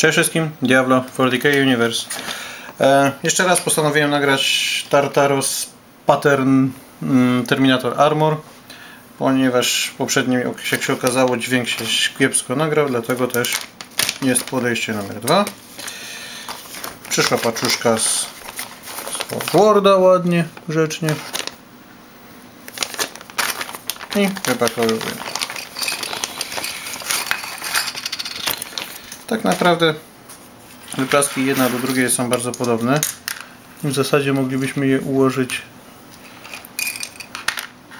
Cześć wszystkim, Diablo 40k Universe. E, jeszcze raz postanowiłem nagrać Tartaros Pattern mm, Terminator Armor, ponieważ poprzedni, jak się okazało, dźwięk się kiepsko nagrał, dlatego też jest podejście numer dwa. Przyszła paczuszka z, z Worda ładnie, grzecznie. I wypakowuję. Tak naprawdę wypraski jedna do drugiej są bardzo podobne. W zasadzie moglibyśmy je ułożyć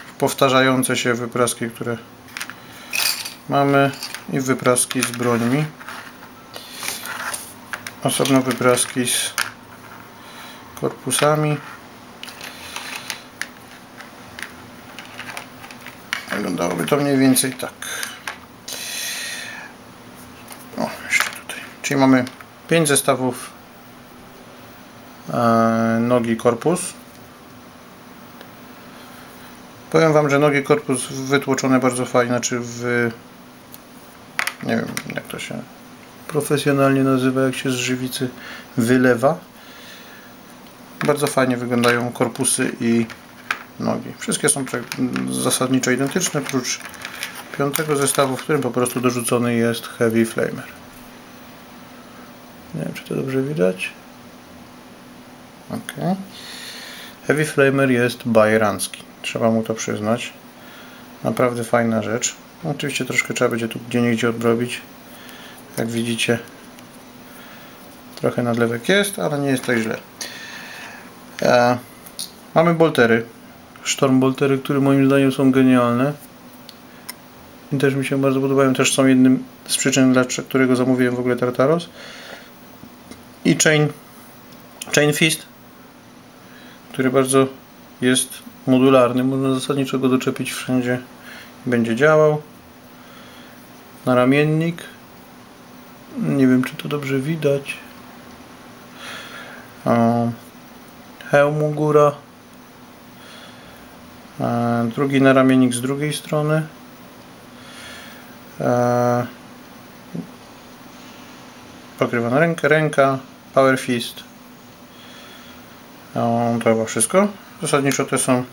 w powtarzające się wypraski, które mamy i wypraski z brońmi. Osobno wypraski z korpusami. Wyglądałoby to mniej więcej tak. Czyli mamy 5 zestawów e, nogi korpus. Powiem Wam, że nogi korpus wytłoczone bardzo fajnie, znaczy w nie wiem jak to się profesjonalnie nazywa, jak się z żywicy wylewa. Bardzo fajnie wyglądają korpusy i nogi. Wszystkie są zasadniczo identyczne, oprócz piątego zestawu, w którym po prostu dorzucony jest Heavy Flamer. Nie wiem, czy to dobrze widać. Ok. Heavy Flamer jest bajerancki. Trzeba mu to przyznać. Naprawdę fajna rzecz. Oczywiście troszkę trzeba będzie tu gdzie niegdzie odrobić. Jak widzicie, trochę nadlewek jest, ale nie jest tak źle. E, mamy boltery. Storm boltery, które moim zdaniem są genialne. I też mi się bardzo podobają. Też są jednym z przyczyn, dla którego zamówiłem w ogóle Tartaros i chain, chain fist, który bardzo jest modularny. Można zasadniczo go doczepić wszędzie będzie działał. Naramiennik. Nie wiem, czy to dobrze widać. Hełm u góra. Drugi naramiennik z drugiej strony. Pokrywa na rękę, ręka, Power Fist. No, to chyba wszystko. Zasadniczo te są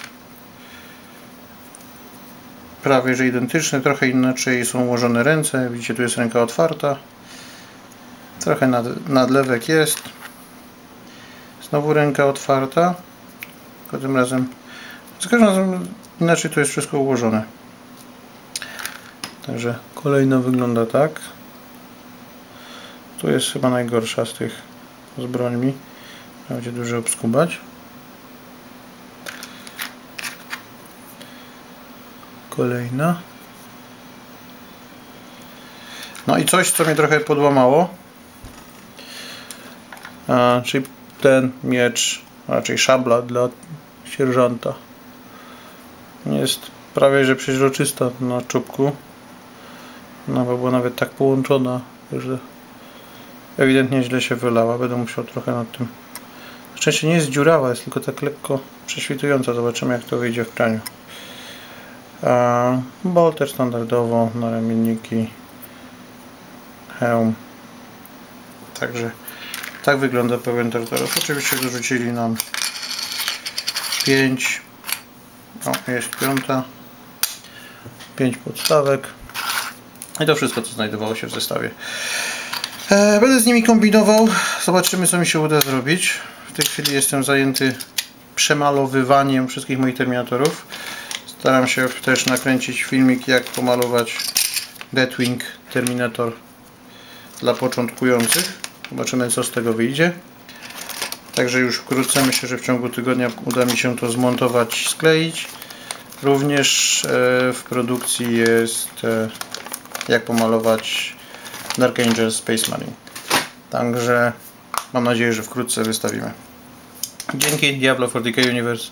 prawie że identyczne, trochę inaczej są ułożone ręce. Widzicie, tu jest ręka otwarta. Trochę nad, nadlewek jest. Znowu ręka otwarta. Tylko tym razem, za każdym razem inaczej to jest wszystko ułożone. Także kolejna wygląda tak. Tu jest chyba najgorsza z tych z brońmi. Będzie dużo obskubać. Kolejna. No i coś, co mnie trochę podłamało. A, czyli ten miecz, raczej szabla dla sierżanta. Jest prawie że przeźroczysta na czubku. No bo była nawet tak połączona, że ewidentnie źle się wylała. Będę musiał trochę nad tym... Na szczęście nie jest dziurawa, jest tylko tak lekko prześwitująca. Zobaczymy jak to wyjdzie w praniu. bolter standardowo, na ramienniki, hełm. Także tak wygląda pełen tartaros. Oczywiście dorzucili nam 5 o, jest piąta 5 podstawek i to wszystko co znajdowało się w zestawie będę z nimi kombinował. Zobaczymy co mi się uda zrobić. W tej chwili jestem zajęty przemalowywaniem wszystkich moich terminatorów. Staram się też nakręcić filmik jak pomalować Deathwing Terminator dla początkujących. Zobaczymy co z tego wyjdzie. Także już wkrótce myślę, że w ciągu tygodnia uda mi się to zmontować, skleić. Również e, w produkcji jest e, jak pomalować Dark Angel Space Marine. Także mam nadzieję, że wkrótce wystawimy. Dzięki Diablo 40k Universe.